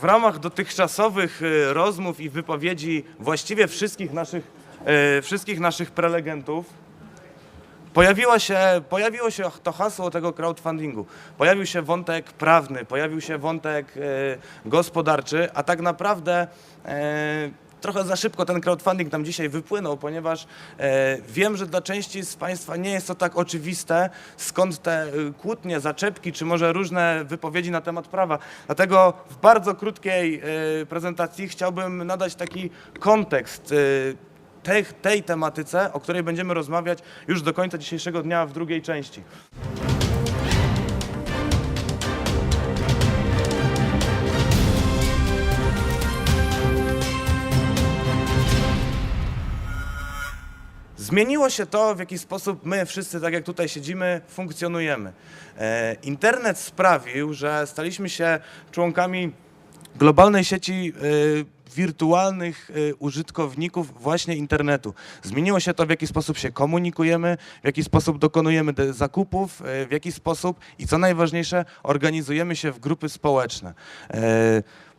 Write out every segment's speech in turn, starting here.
W ramach dotychczasowych e, rozmów i wypowiedzi właściwie wszystkich naszych, e, wszystkich naszych prelegentów pojawiło się, pojawiło się to hasło tego crowdfundingu. Pojawił się wątek prawny, pojawił się wątek e, gospodarczy, a tak naprawdę trochę za szybko ten crowdfunding nam dzisiaj wypłynął, ponieważ e, wiem, że dla części z Państwa nie jest to tak oczywiste, skąd te e, kłótnie, zaczepki, czy może różne wypowiedzi na temat prawa. Dlatego w bardzo krótkiej e, prezentacji chciałbym nadać taki kontekst e, tej, tej tematyce, o której będziemy rozmawiać już do końca dzisiejszego dnia w drugiej części. Zmieniło się to, w jaki sposób my wszyscy, tak jak tutaj siedzimy, funkcjonujemy. E, internet sprawił, że staliśmy się członkami globalnej sieci e, wirtualnych e, użytkowników właśnie internetu. Zmieniło się to, w jaki sposób się komunikujemy, w jaki sposób dokonujemy zakupów, w jaki sposób i co najważniejsze, organizujemy się w grupy społeczne.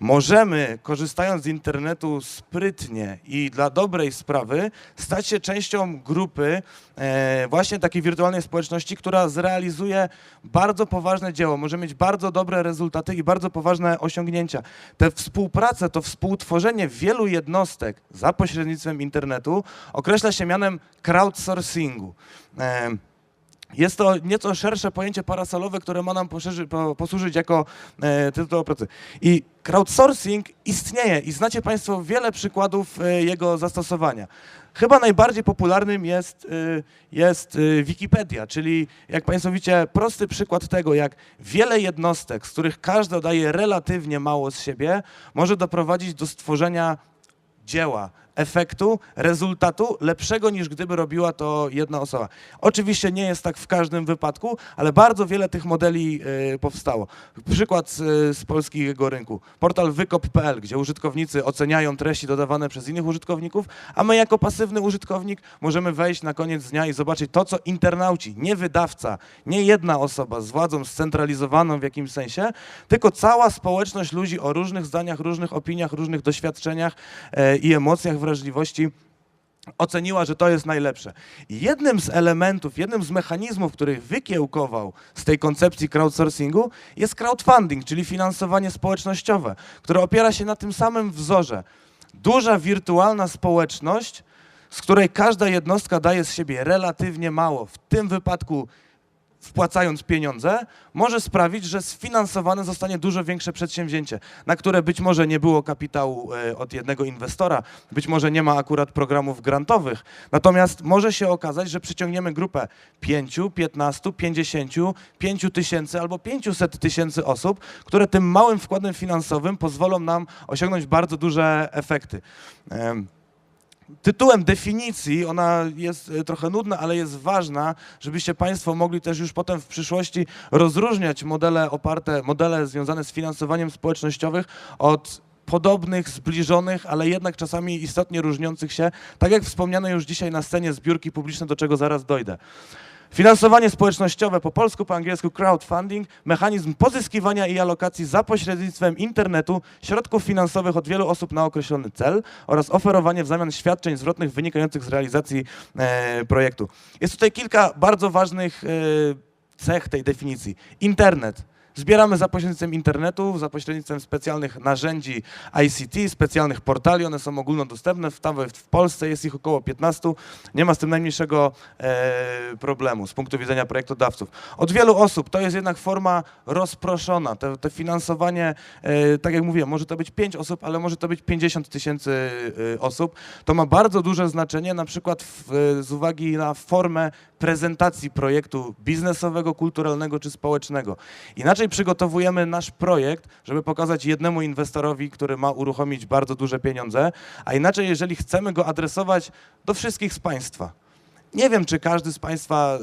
E, Możemy, korzystając z internetu sprytnie i dla dobrej sprawy, stać się częścią grupy e, właśnie takiej wirtualnej społeczności, która zrealizuje bardzo poważne dzieło, może mieć bardzo dobre rezultaty i bardzo poważne osiągnięcia. Te współprace, to współtworzenie wielu jednostek za pośrednictwem internetu określa się mianem crowdsourcingu. Jest to nieco szersze pojęcie parasolowe, które ma nam poszerzy, po, posłużyć jako e, tytuł pracy. I crowdsourcing istnieje i znacie Państwo wiele przykładów e, jego zastosowania. Chyba najbardziej popularnym jest, e, jest e, Wikipedia, czyli jak Państwo widzicie, prosty przykład tego, jak wiele jednostek, z których każda daje relatywnie mało z siebie, może doprowadzić do stworzenia dzieła, efektu, rezultatu lepszego niż gdyby robiła to jedna osoba. Oczywiście nie jest tak w każdym wypadku, ale bardzo wiele tych modeli y, powstało. Przykład z, z polskiego rynku. Portal wykop.pl, gdzie użytkownicy oceniają treści dodawane przez innych użytkowników, a my jako pasywny użytkownik możemy wejść na koniec dnia i zobaczyć to, co internauci, nie wydawca, nie jedna osoba z władzą scentralizowaną w jakimś sensie, tylko cała społeczność ludzi o różnych zdaniach, różnych opiniach, różnych doświadczeniach e, i emocjach, wrażliwości oceniła, że to jest najlepsze. Jednym z elementów, jednym z mechanizmów, który wykiełkował z tej koncepcji crowdsourcingu jest crowdfunding, czyli finansowanie społecznościowe, które opiera się na tym samym wzorze. Duża wirtualna społeczność, z której każda jednostka daje z siebie relatywnie mało, w tym wypadku wpłacając pieniądze, może sprawić, że sfinansowane zostanie dużo większe przedsięwzięcie, na które być może nie było kapitału e, od jednego inwestora, być może nie ma akurat programów grantowych. Natomiast może się okazać, że przyciągniemy grupę 5, 15, 50, 5 tysięcy albo 500 tysięcy osób, które tym małym wkładem finansowym pozwolą nam osiągnąć bardzo duże efekty. Em, tytułem definicji, ona jest e, trochę nudna, ale jest ważna, żebyście Państwo mogli też już potem w przyszłości rozróżniać modele oparte, modele związane z finansowaniem społecznościowych od podobnych, zbliżonych, ale jednak czasami istotnie różniących się, tak jak wspomniano już dzisiaj na scenie zbiórki publiczne, do czego zaraz dojdę. Finansowanie społecznościowe, po polsku, po angielsku crowdfunding, mechanizm pozyskiwania i alokacji za pośrednictwem internetu środków finansowych od wielu osób na określony cel oraz oferowanie w zamian świadczeń zwrotnych wynikających z realizacji e, projektu. Jest tutaj kilka bardzo ważnych e, cech tej definicji. Internet. Zbieramy za pośrednictwem internetu, za pośrednictwem specjalnych narzędzi ICT, specjalnych portali, one są ogólnodostępne, w, tam w Polsce jest ich około 15, nie ma z tym najmniejszego e, problemu z punktu widzenia projektodawców. Od wielu osób to jest jednak forma rozproszona, te, te finansowanie, e, tak jak mówiłem, może to być 5 osób, ale może to być 50 tysięcy e, osób. To ma bardzo duże znaczenie, na przykład w, e, z uwagi na formę prezentacji projektu biznesowego, kulturalnego czy społecznego. Inaczej przygotowujemy nasz projekt, żeby pokazać jednemu inwestorowi, który ma uruchomić bardzo duże pieniądze, a inaczej, jeżeli chcemy go adresować do wszystkich z Państwa. Nie wiem, czy każdy z Państwa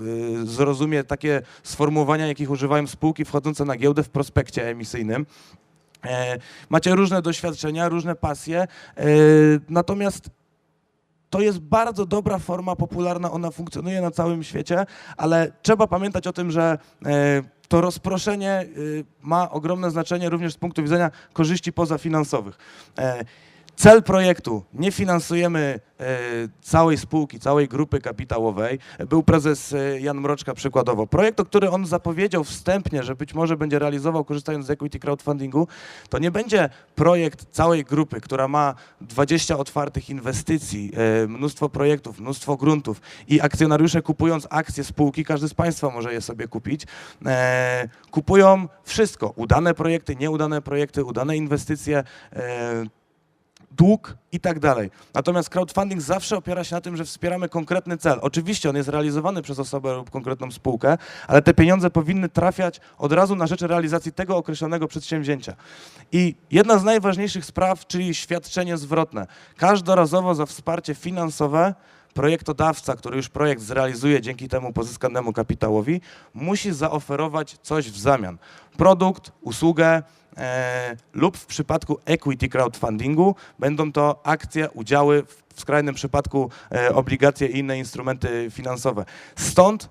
y, y, zrozumie takie sformułowania, jakich używają spółki wchodzące na giełdę w prospekcie emisyjnym. E, macie różne doświadczenia, różne pasje, natomiast to jest bardzo dobra forma popularna, ona funkcjonuje na całym świecie, ale trzeba pamiętać o tym, że to rozproszenie y, ma ogromne znaczenie również z punktu widzenia korzyści pozafinansowych. Cel projektu, nie finansujemy e, całej spółki, całej grupy kapitałowej. Był prezes e, Jan Mroczka przykładowo. Projekt, o który on zapowiedział wstępnie, że być może będzie realizował korzystając z equity crowdfundingu, to nie będzie projekt całej grupy, która ma 20 otwartych inwestycji, e, mnóstwo projektów, mnóstwo gruntów i akcjonariusze kupując akcje spółki, każdy z Państwa może je sobie kupić, kupują wszystko, udane projekty, nieudane projekty, udane inwestycje, dług i tak dalej. Natomiast crowdfunding zawsze opiera się na tym, że wspieramy konkretny cel. Oczywiście on jest realizowany przez osobę lub konkretną spółkę, ale te pieniądze powinny trafiać od razu na rzecz realizacji tego określonego przedsięwzięcia. I jedna z najważniejszych spraw, czyli świadczenie zwrotne. Każdorazowo za wsparcie finansowe projektodawca, który już projekt zrealizuje dzięki temu pozyskanemu kapitałowi, musi zaoferować coś w zamian. Produkt, usługę, e, lub w przypadku equity crowdfundingu będą to akcje, udziały, w- skrajnym przypadku e, obligacje i inne instrumenty finansowe. Stąd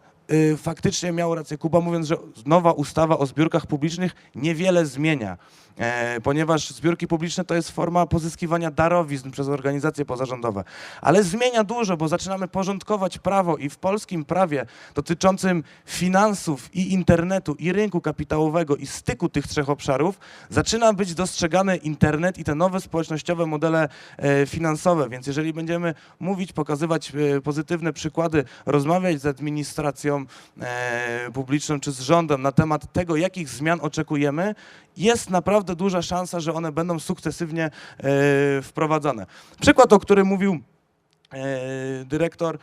faktycznie miał rację Kuba, mówiąc, że nowa ustawa o zbiórkach publicznych niewiele zmienia, e, ponieważ zbiórki publiczne to jest forma pozyskiwania darowizn przez organizacje pozarządowe. Ale zmienia dużo, bo zaczynamy porządkować prawo i w polskim prawie dotyczącym finansów i internetu i rynku kapitałowego i styku tych trzech obszarów zaczyna być dostrzegany internet i te nowe społecznościowe modele e, finansowe. Więc jeżeli będziemy mówić, pokazywać e, pozytywne przykłady, rozmawiać z administracją e, publiczną czy z rządem na temat tego, jakich zmian oczekujemy, jest naprawdę duża szansa, że one będą sukcesywnie e, wprowadzane. Przykład, o którym mówił e, dyrektor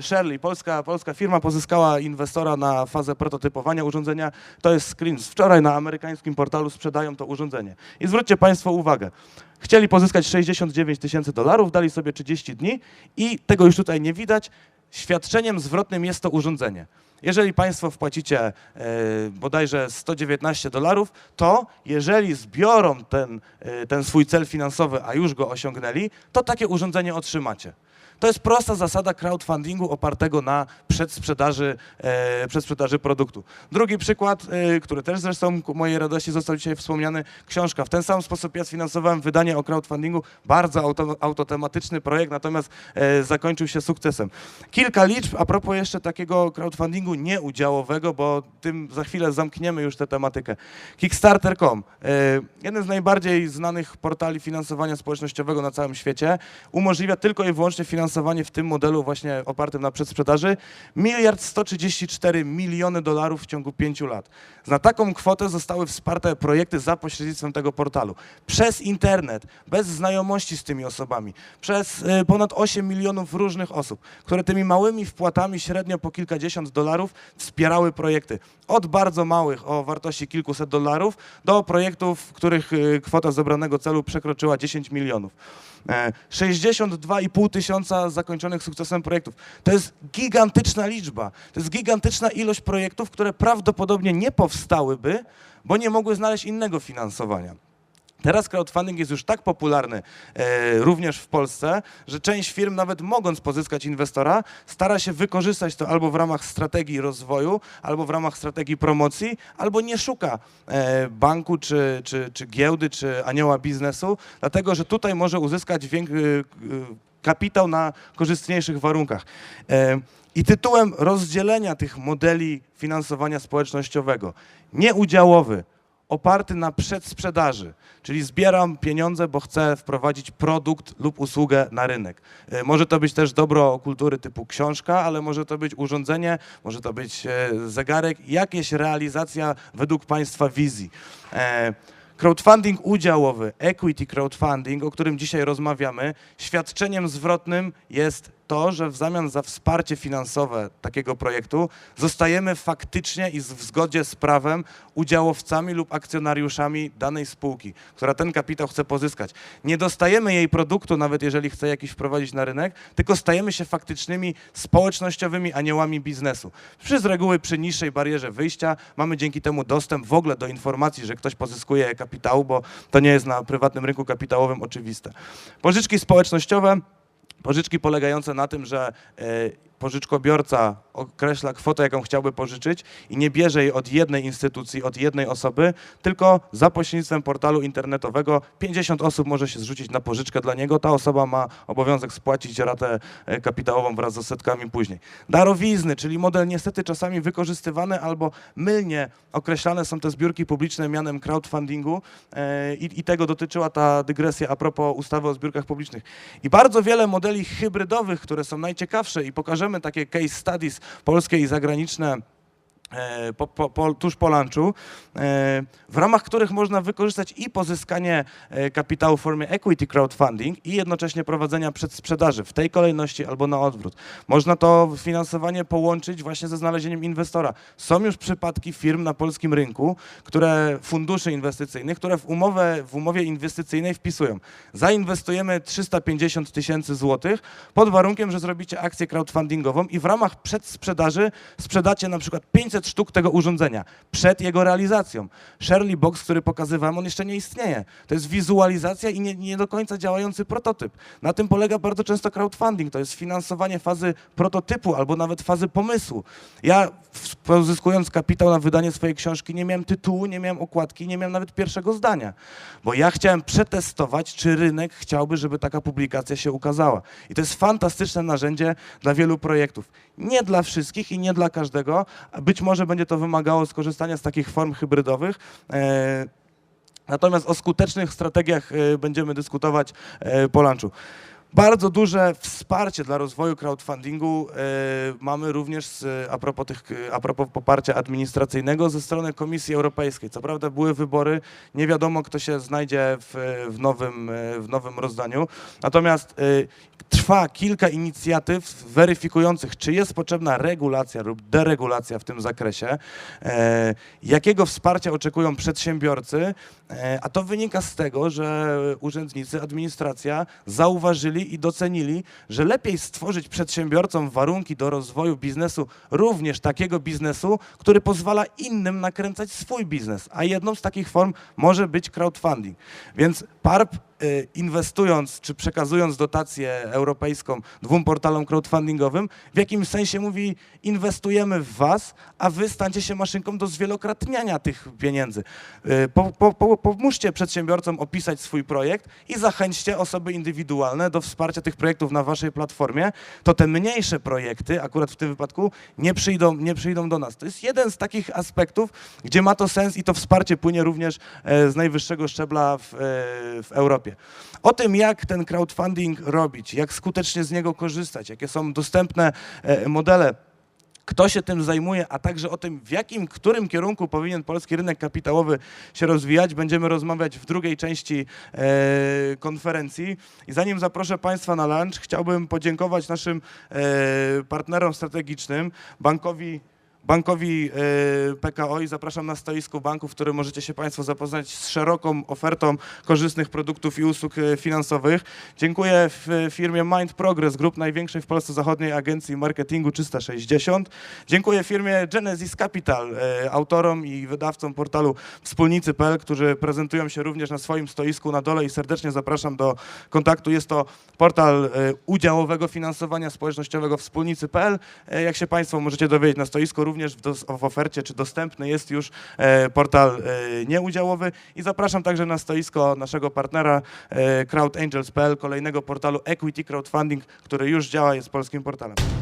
Shirley, polska, polska firma pozyskała inwestora na fazę prototypowania urządzenia. To jest screen z wczoraj na amerykańskim portalu sprzedają to urządzenie. I zwróćcie Państwo uwagę. Chcieli pozyskać 69 tysięcy dolarów, dali sobie 30 dni i tego już tutaj nie widać. Świadczeniem zwrotnym jest to urządzenie. Jeżeli Państwo wpłacicie e, bodajże 119 dolarów, to jeżeli zbiorą ten, e, ten swój cel finansowy, a już go osiągnęli, to takie urządzenie otrzymacie. To jest prosta zasada crowdfundingu opartego na przedsprzedaży, e, przedsprzedaży produktu. Drugi przykład, e, który też zresztą ku mojej radości został dzisiaj wspomniany, książka. W ten sam sposób ja sfinansowałem wydanie o crowdfundingu, bardzo auto, autotematyczny projekt, natomiast e, zakończył się sukcesem. Kilka liczb a propos jeszcze takiego crowdfundingu nieudziałowego, bo tym za chwilę zamkniemy już tę tematykę. Kickstarter.com, e, jeden z najbardziej znanych portali finansowania społecznościowego na całym świecie, umożliwia tylko i wyłącznie finansowanie w tym modelu właśnie opartym na przedsprzedaży miliard 134 miliony dolarów w ciągu pięciu lat. Na taką kwotę zostały wsparte projekty za pośrednictwem tego portalu. Przez internet, bez znajomości z tymi osobami, przez y, ponad 8 milionów różnych osób, które tymi małymi wpłatami średnio po kilkadziesiąt dolarów wspierały projekty. Od bardzo małych o wartości kilkuset dolarów do projektów, w których y, kwota zebranego celu przekroczyła 10 milionów. E, 62,5 tysiąca zakończonych sukcesem projektów. To jest gigantyczna liczba. To jest gigantyczna ilość projektów, które prawdopodobnie nie powstałyby, bo nie mogły znaleźć innego finansowania. Teraz crowdfunding jest już tak popularny e, również w Polsce, że część firm, nawet mogąc pozyskać inwestora, stara się wykorzystać to albo w ramach strategii rozwoju, albo w ramach strategii promocji, albo nie szuka e, banku, czy, czy, czy giełdy, czy anioła biznesu, dlatego że tutaj może uzyskać e, e, kapitał na korzystniejszych warunkach. E, I tytułem rozdzielenia tych modeli finansowania społecznościowego, nieudziałowy, oparty na przedsprzedaży, czyli zbieram pieniądze, bo chcę wprowadzić produkt lub usługę na rynek. E, Może to być też dobro kultury typu książka, ale może to być urządzenie, może to być e, zegarek, jakieś realizacja według Państwa wizji. E, Crowdfunding udziałowy, equity crowdfunding, o którym dzisiaj rozmawiamy, świadczeniem zwrotnym jest to, że w zamian za wsparcie finansowe takiego projektu zostajemy faktycznie i w zgodzie z prawem udziałowcami lub akcjonariuszami danej spółki, która ten kapitał chce pozyskać. Nie dostajemy jej produktu, nawet jeżeli chce jakiś wprowadzić na rynek, tylko stajemy się faktycznymi społecznościowymi aniołami biznesu. Przy z reguły przy niższej barierze wyjścia mamy dzięki temu dostęp w ogóle do informacji, że ktoś pozyskuje kapitał, bo to nie jest na prywatnym rynku kapitałowym oczywiste. Pożyczki społecznościowe Pożyczki polegające na tym, że e, pożyczkobiorca określa kwotę, jaką chciałby pożyczyć i nie bierze jej od jednej instytucji, od jednej osoby, tylko za pośrednictwem portalu internetowego 50 osób może się zrzucić na pożyczkę dla niego. Ta osoba ma obowiązek spłacić ratę e, kapitałową wraz z odsetkami później. Darowizny, czyli model niestety czasami wykorzystywany albo mylnie określane są te zbiórki publiczne mianem crowdfundingu e, i, i tego dotyczyła ta dygresja a propos ustawy o zbiórkach publicznych. I bardzo wiele modeli hybrydowych, które są najciekawsze i pokażemy takie case studies polskie i zagraniczne po, po, po, tuż po lunchu, e, w ramach których można wykorzystać i pozyskanie e, kapitału w formie equity crowdfunding i jednocześnie prowadzenia przedsprzedaży w tej kolejności albo na odwrót. Można to finansowanie połączyć właśnie ze znalezieniem inwestora. Są już przypadki firm na polskim rynku, które funduszy inwestycyjnych, które w, umowę, w umowie inwestycyjnej wpisują. Zainwestujemy 350 tysięcy złotych pod warunkiem, że zrobicie akcję crowdfundingową i w ramach przedsprzedaży sprzedacie na przykład 500 sztuk tego urządzenia przed jego realizacją. Shirley Box, który pokazywałem, on jeszcze nie istnieje. To jest wizualizacja i nie, nie do końca działający prototyp. Na tym polega bardzo często crowdfunding. To jest finansowanie fazy prototypu albo nawet fazy pomysłu. Ja pozyskując kapitał na wydanie swojej książki nie miałem tytułu, nie miałem okładki, nie miałem nawet pierwszego zdania, bo ja chciałem przetestować, czy rynek chciałby, żeby taka publikacja się ukazała. I to jest fantastyczne narzędzie dla wielu projektów. Nie dla wszystkich i nie dla każdego, być może będzie to wymagało skorzystania z takich form hybrydowych. E, Natomiast o skutecznych strategiach e, będziemy dyskutować e, po lunchu. Bardzo duże wsparcie dla rozwoju crowdfundingu e, mamy również z, a, propos tych, a propos poparcia administracyjnego ze strony Komisji Europejskiej. Co prawda były wybory, nie wiadomo kto się znajdzie w, w, nowym, e, w nowym rozdaniu. Natomiast e, trwa kilka inicjatyw weryfikujących, czy jest potrzebna regulacja lub deregulacja w tym zakresie, jakiego wsparcia oczekują przedsiębiorcy, a to wynika z tego, że urzędnicy, administracja zauważyli i docenili, że lepiej stworzyć przedsiębiorcom warunki do rozwoju biznesu, również takiego biznesu, który pozwala innym nakręcać swój biznes, a jedną z takich form może być crowdfunding. Więc PARP inwestując czy przekazując dotację europejską dwóm portalom crowdfundingowym, w jakimś sensie mówi inwestujemy w was, a wy stańcie się maszynką do zwielokrotniania tych pieniędzy. Y, Po, po, po, pomóżcie przedsiębiorcom opisać swój projekt i zachęćcie osoby indywidualne do wsparcia tych projektów na waszej platformie, to te mniejsze projekty, akurat w tym wypadku, nie przyjdą, nie przyjdą do nas. To jest jeden z takich aspektów, gdzie ma to sens i to wsparcie płynie również e, z najwyższego szczebla w, e, w Europie. O tym, jak ten crowdfunding robić, jak skutecznie z niego korzystać, jakie są dostępne e, modele, kto się tym zajmuje, a także o tym, w jakim, którym kierunku powinien polski rynek kapitałowy się rozwijać, będziemy rozmawiać w drugiej części e, konferencji. I zanim zaproszę Państwa na lunch, chciałbym podziękować naszym e, partnerom strategicznym, bankowi Bankowi e, PKO i zapraszam na stoisku banku, w którym możecie się Państwo zapoznać z szeroką ofertą korzystnych produktów i usług e, finansowych. Dziękuję firmie Mind Progress Group, największej w Polsce zachodniej agencji marketingu 360. Dziękuję firmie Genesis Capital, e, autorom i wydawcom portalu wspólnicy.pl, którzy prezentują się również na swoim stoisku na dole i serdecznie zapraszam do kontaktu. Jest to portal udziałowego finansowania społecznościowego wspólnicy.pl. Jak się Państwo możecie dowiedzieć na stoisku, również w, dos- w ofercie, czy dostępny jest już e, portal e, nieudziałowy i zapraszam także na stoisko naszego partnera e, crowdangels.pl, kolejnego portalu Equity Crowdfunding, który już działa, jest polskim portalem.